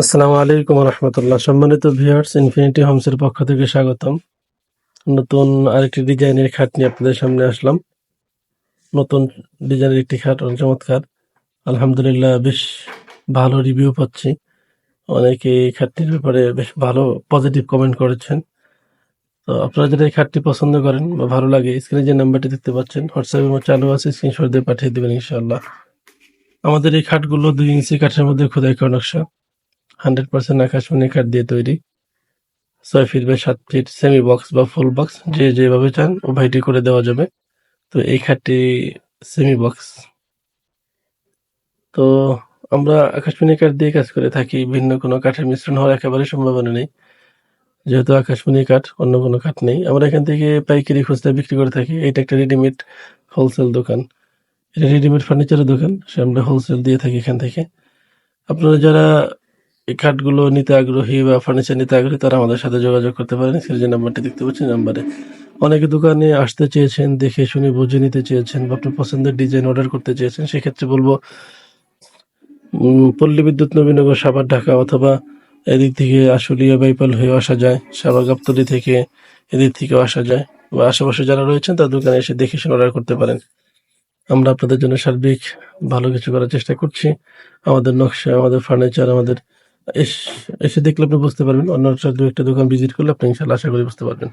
আসসালামু আলাইকুম রহমতুল্লাহ। সম্মানিত ভিউয়ার্স ইনফিনিটি হোমসের পক্ষ থেকে স্বাগতম। নতুন আরেকটি ডিজাইনের খাট নিয়ে আপনাদের সামনে আসলাম। নতুন ডিজাইনের একটি খাট, অনেক চমৎকার। আলহামদুলিল্লাহ বেশ ভালো রিভিউ পাচ্ছি। অনেকে এই খাটটির ব্যাপারে বেশ ভালো পজিটিভ কমেন্ট করেছেন। তো আপনারা যারা এই খাটটি পছন্দ করেন বা ভালো লাগে স্ক্রিনে যে নাম্বারটি দেখতে পাচ্ছেন হোয়াটসঅ্যাপে আমার চালু আছে স্ক্রিনশট দিয়ে পাঠিয়ে দেবেন ইনশাআল্লাহ। আমাদের এই খাটগুলো দুই ইঞ্চি কাঠের মধ্যে খোদাই করা নকশা। হান্ড্রেড পার্সেন্ট আকাশমণি কাঠ দিয়ে তৈরি। ছয় ফিট বাই সাত ফিট সেমি বক্স বা ফুল বক্স যে যেভাবে চান উভয়টি করে দেওয়া যাবে। তো এই খাটটি সেমি বক্স তো আমরা আকাশমণি কাঠ দিয়ে কাজ করে থাকি, ভিন্ন কোনো কাঠের মিশ্রণ হওয়ার একেবারে সম্ভাবনা নেই। যেহেতু আকাশমণি কাঠ, অন্য কোনো কাঠ নেই। আমরা এখান থেকে পাইকারি খুচরা বিক্রি করে থাকি। এটা একটা রেডিমেড হোলসেল দোকান। এটা রেডিমেড ফার্নিচারের দোকান, সে আমরা হোলসেল দিয়ে থাকি এখান থেকে। আপনারা যারা এই কাঠগুলো নিতে আগ্রহী বা ফার্নিচার নিতে আগ্রহী তারা আমাদের সাথে যোগাযোগ করতে পারেন। যে নাম্বারটি দেখতে পাচ্ছেন নাম্বারে অনেকে দোকানে আসতে চেয়েছেন, দেখে শুনে বুঝে নিতে চেয়েছেন বা আপনার পছন্দের ডিজাইন অর্ডার করতে চেয়েছেন, সেক্ষেত্রে বলব পল্লী বিদ্যুৎ নবীনগর, সাভার ঢাকা অথবা এদিক থেকে আশুলিয়া বাইপাল হয়ে আসা যায়, সাভার গাবতলি থেকে এদিক থেকেও আসা যায় বা আশেপাশে যারা রয়েছেন তার দোকানে এসে দেখে শুনে অর্ডার করতে পারেন। আমরা আপনাদের জন্য সার্বিক ভালো কিছু করার চেষ্টা করছি। আমাদের নকশা, আমাদের ফার্নিচার আমাদের এসে দেখলে আপনি বুঝতে পারবেন। অন্য একটা একটা দোকান ভিজিট করলে আপনি ইনশাল্লাহ আশা করি বুঝতে পারবেন।